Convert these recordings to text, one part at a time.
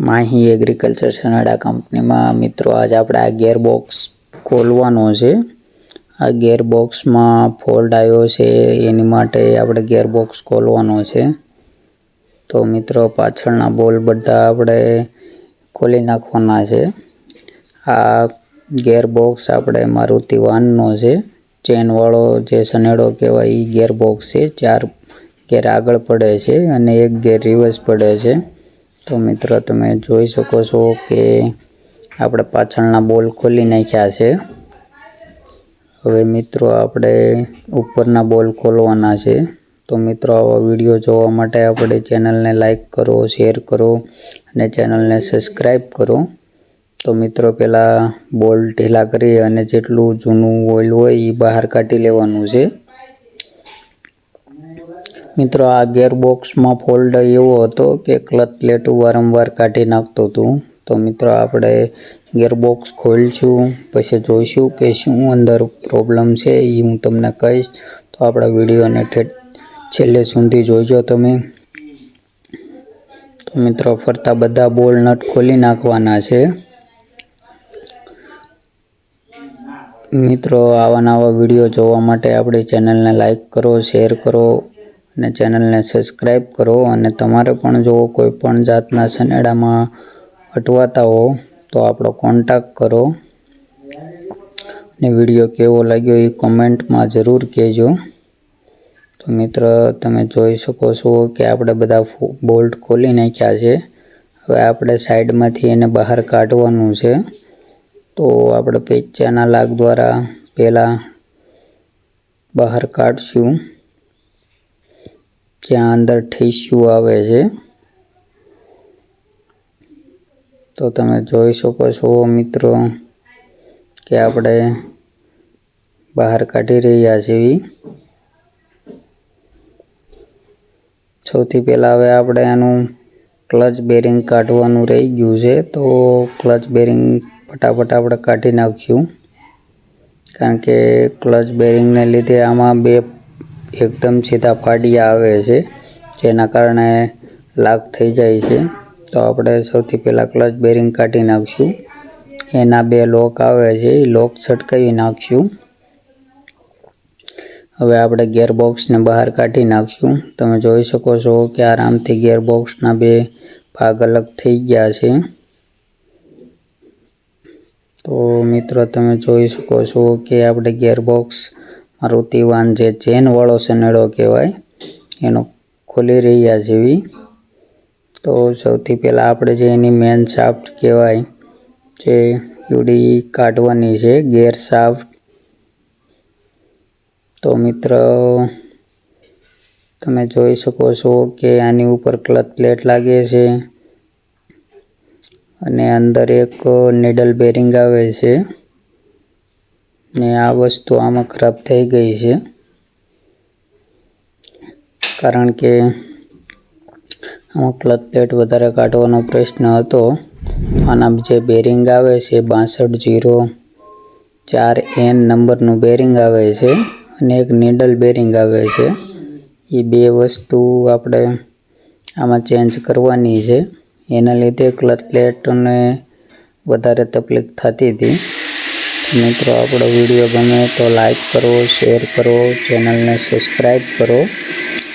Mahi agriculture Sanada કંપનીમાં મિત્રો આજે આપણે આ ગેરબોક્સ ખોલવાનો છે. આ ગેરબોક્સમાં ફોલ્ટ આવ્યો છે, એની માટે આપણે ગેરબોક્સ ખોલવાનો છે. તો મિત્રો પાછળના બોલ બધા આપણે ખોલી નાખવાના છે. આ ગેરબોક્સ આપણે મારુતિ વાનનો છે. ચેનવાળો જે સનેડો કહેવાય એ ગેરબોક્સ છે. ચાર ગેર આગળ પડે છે અને એક ગેર રિવર્સ પડે છે. તો મિત્રો, તમે જોઈ શકો છો કે આપણે પાછળના બોલ ખોલી નાખ્યા છે. હવે મિત્રો, આપણે ઉપરના બોલ ખોલવાના છે. તો મિત્રો, આવા વીડિયો જોવા માટે આપણે ચેનલને લાઈક કરો, શેર કરો અને ચેનલને સબસ્ક્રાઈબ કરો. તો મિત્રો, પહેલાં બોલ ઢીલા કરી અને જેટલું જૂનું ઓઇલ હોય એ બહાર કાઢી લેવાનું છે. મિત્રો, આ ગેરબોક્સમાં ફોલ્ડ એવો હતો કે ક્લચ પ્લેટ વારંવાર કાઢી નાખતું હતું. તો મિત્રો, આપણે ગેરબોક્સ ખોલશું, પછી જોઈશું કે શું અંદર પ્રોબ્લેમ છે એ હું તમને કહીશ. તો આપણા વિડીયોને છેલ્લે સુધી જોઈજો તમે. તો મિત્રો, ફરતા બધા બોલ નટ ખોલી નાખવાના છે. મિત્રો, આવા નવા વીડિયો જોવા માટે આપણી ચેનલને લાઈક કરો શેર કરો. અને ચેનલને સબસ્ક્રાઈબ કરો અને તમારે પણ જો કોઈ પણ જાતના સનેડામાં અટવાતા હો તો આપણો કોન્ટેક્ટ કરો. અને વીડિયો કેવો લાગ્યો એ કોમેન્ટમાં જરૂર કહેજો. તો મિત્ર, તમે જોઈ શકો છો કે આપણે બધા બોલ્ટ ખોલી નાખ્યા છે. હવે આપણે સાઈડમાંથી એને બહાર કાઢવાનું છે. તો આપણે પેચાના લાગ દ્વારા પહેલાં બહાર કાઢશું. જ્યાં અંદર ઠીસ્યું આવે છે? તો તમે જોઈ શકો છો મિત્રો કે આપણે બહાર કાઢી રહ્યા છીએ. સૌથી પહેલાં હવે આપણે આનું ક્લચ બેરિંગ કાઢવાનું રહી ગયું છે, તો ક્લચ બેરિંગ ફટાફટ આપણે કાઢી નાખ્યું. કારણ કે ક્લચ બેરિંગને લીધે આમાં બે એકદમ સીધા ફાડિયા આવે છે, જેના કારણે લાગ થઈ જાય છે. તો આપણે સૌથી પહેલાં ક્લચ બેરિંગ કાઢી નાખશું. એના બે લોક આવે છે, એ લોક છટકાવી નાખશું. હવે આપણે ગેરબોક્સને બહાર કાઢી નાખશું. તમે જોઈ શકો છો કે આરામથી ગેરબોક્સના બે ભાગ અલગ થઈ ગયા છે. તો મિત્રો, તમે જોઈ શકો છો કે આપણે ગેરબોક્સ મારુતિ વાન જે ચેનવાળો સનેડો કહેવાય, એનો ખોલી રહ્યા જેવી. તો સૌથી પહેલાં આપણે જે એની મેન શાફ્ટ કહેવાય, જે યુડી કાઢવાની છે, ગેર શાફ્ટ તો મિત્ર, તમે જોઈ શકો છો કે આની ઉપર ક્લચ પ્લેટ લાગે છે અને અંદર એક નીડલ બેરિંગ આવે છે. ને આ વસ્તુ આમાં ખરાબ થઈ ગઈ છે. કારણ કે આમાં ક્લચ પ્લેટ વધારે કાઢવાનો પ્રશ્ન હતો. આના જે બેરિંગ આવે છે, બાસઠ જીરો ચાર એન નંબરનું બેરિંગ આવે છે અને એક નીડલ બેરિંગ આવે છે. એ બે વસ્તુ આપણે આમાં ચેન્જ કરવાની છે. એના લીધે ક્લચ પ્લેટને વધારે તકલીફ થતી હતી. મિત્રો, આપણો વીડિયો ગમે તો લાઈક કરો શેર કરો ચેનલને સબસ્ક્રાઈબ કરો.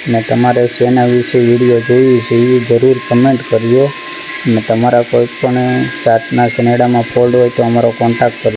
અને તમારે શેના વિશે વીડિયો જોઈએ છે એ જરૂર કમેન્ટ કરજો. અને તમારા કોઈ પણ જાતના સનેડામાં ફોલ્ડ હોય તો અમારો કોન્ટેક્ટ કરજો.